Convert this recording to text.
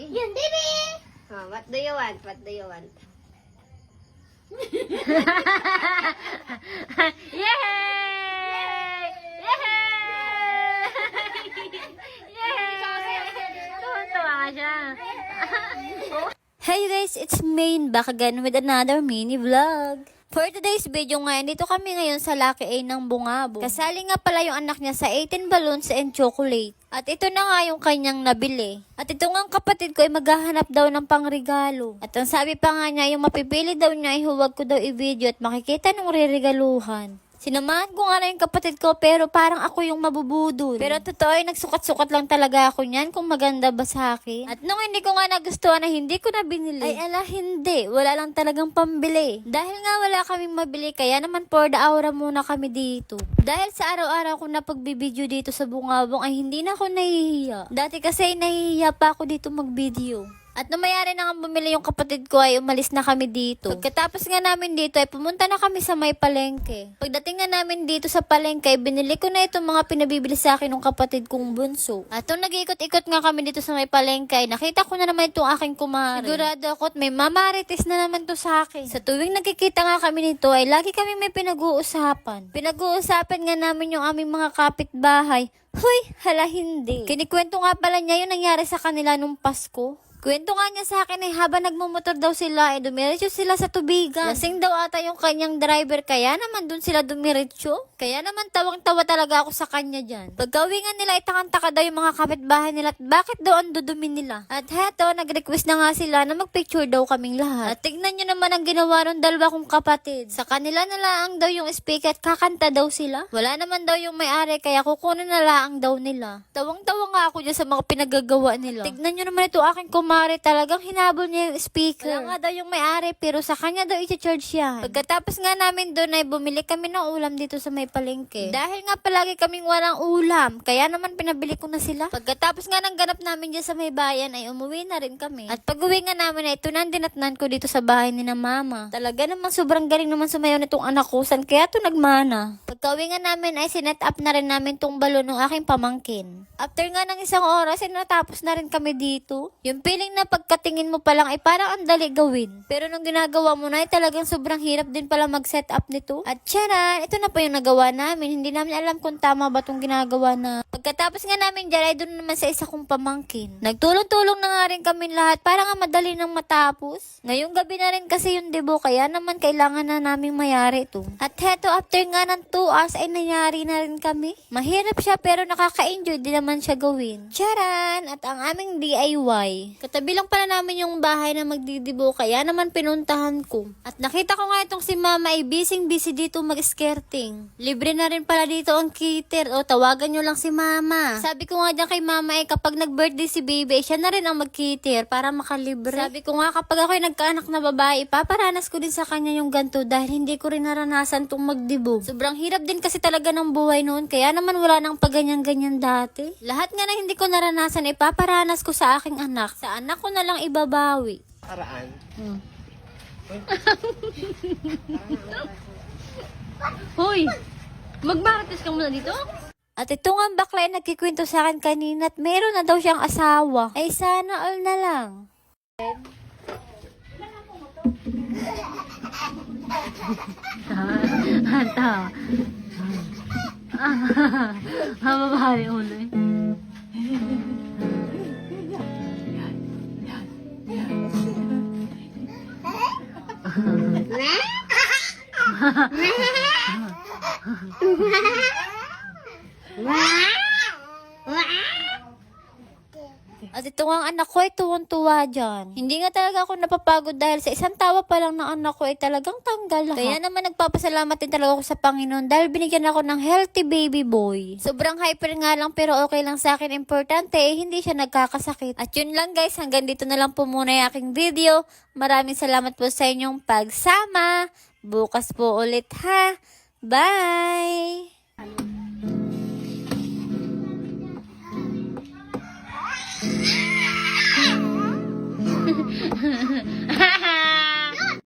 baby? Yun, baby! Oh, what do you want? What do you want? Yay! Yay! Yay! Siya. Hey guys, it's Main back again with another mini vlog. For today's video nga, dito kami ngayon sa Lucky A ng Bungabo. Kasali nga pala yung anak niya sa 18 balloons and chocolate. At ito na nga yung kanyang nabili. At ito nga ang kapatid ko ay maghahanap daw ng pangregalo. At ang sabi pa nga niya, yung mapipili daw niya ay huwag ko daw i-video at makikita nung riregaluhan. Sinamahan ko nga na yung kapatid ko pero parang ako yung mabubudol. Pero totoo ay nagsukat-sukat lang talaga ako niyan kung maganda ba sa akin. At nung hindi ko nga nagustuhan na hindi ko na binili, ay ala hindi, wala lang talagang pambili. Dahil nga wala kaming mabili kaya naman for the aura muna kami dito. Dahil sa araw-araw ko na pagbibideo dito sa bungabong ay hindi na ako nahihiya. Dati kasi nahihiya pa ako dito mag-video. At nung mayari na nga bumili yung kapatid ko ay umalis na kami dito. Pagkatapos nga namin dito ay pumunta na kami sa may palengke. Pagdating nga namin dito sa palengke ay binili ko na itong mga pinabibili sa akin ng kapatid kong bunso. At nung nag-ikot-ikot nga kami dito sa may palengke ay nakita ko na naman itong aking kumare. Sigurado ako at may mamarites na naman to sa akin. Sa tuwing nagkikita nga kami nito ay lagi kami may pinag-uusapan. Pinag-uusapan nga namin yung aming mga kapitbahay. Hoy, hala hindi. Kinikwento nga pala niya yung nangyari sa kanila nung Pasko. Kwento nga niya sa akin ay habang nagmumotor daw sila ay dumiretso sila sa tubigan. Lasing daw ata yung kanyang driver kaya naman dun sila dumiretso. Kaya naman tawang-tawa talaga ako sa kanya dyan. Pagkawingan nila ay takang-taka daw yung mga kapitbahay nila at bakit daw ang dudumi nila. At heto, nag-request na nga sila na magpicture daw kaming lahat. At tignan nyo naman ang ginawa ng dalawa kong kapatid. Sa kanila na laang daw yung speaker at kakanta daw sila. Wala naman daw yung may-ari kaya kukunin na laang daw nila. Tawang-tawa nga ako dyan sa mga pinagagawa nila. Tignan nyo naman ito aking kumare talagang hinabol niya yung speaker. Wala nga daw yung may-ari pero sa kanya daw i-charge yan. Pagkatapos nga namin doon ay bumili kami ng ulam dito sa may palengke. Dahil nga palagi kaming walang ulam, kaya naman pinabili ko na sila. Pagkatapos nga ng ganap namin dyan sa may bayan ay umuwi na rin kami. At pag uwi nga namin ay ito na ang dinatnan ko dito sa bahay ni na mama. Talaga naman sobrang galing naman sumayaw nitong anak ko, san kaya to nagmana. Pagka-uwi nga namin ay sinet up na rin namin tong balon ng aking pamangkin. After nga ng isang oras ay natapos na rin kami dito. Yung feeling na pagkatingin mo pa lang ay parang ang dali gawin. Pero nung ginagawa mo na ay talagang sobrang hirap din pala mag-set up nito. At tiyara, ito na pa yung nagawa namin. Hindi namin alam kung tama ba itong ginagawa na. Pagkatapos nga namin dyan ay doon naman sa isa kong pamangkin. Nagtulong-tulong na nga rin kami lahat para nga madali nang matapos. Ngayong gabi na rin kasi yung debo kaya naman kailangan na naming mayari ito. At heto after nga ng 2 hours ay nangyari na rin kami. Mahirap siya pero nakaka-enjoy din naman siya gawin. Charan! At ang aming DIY. Katabi lang pala namin yung bahay na magdidibo kaya naman pinuntahan ko. At nakita ko nga itong si mama ay busy busy dito mag-skirting. Libre na rin pala dito ang cater o tawagan nyo lang si mama. Sabi ko nga dyan kay mama ay kapag nag-birthday si baby, siya na rin ang mag-cater para makalibre. Sabi ko nga kapag ako ay nagkaanak na babae, paparanas ko din sa kanya yung ganto dahil hindi ko rin naranasan tong magdibo. Sobrang hirap din kasi talaga ng buhay noon kaya naman wala nang paganyan-ganyan dati. Lahat nga na hindi ko naranasan ay paparanas ko sa aking anak. Sa anak ko na lang ibabawi. Paraan. Hoy! Magmarates ka muna dito? At ito nga ang bakla ay nagkikwento sa akin kanina at meron na daw siyang asawa. Ay sana all na lang. Hanta. Hababali ulo eh. 哈哈哈哈哈！At ito nga ang anak ko ay tuwang-tuwa dyan. Hindi nga talaga ako napapagod dahil sa isang tawa pa lang ng anak ko ay talagang tanggal lahat. Kaya naman nagpapasalamat din talaga ako sa Panginoon dahil binigyan ako ng healthy baby boy. Sobrang hyper nga lang pero okay lang sa akin. Importante eh, hindi siya nagkakasakit. At yun lang guys, hanggang dito na lang po muna yung aking video. Maraming salamat po sa inyong pagsama. Bukas po ulit ha. Bye!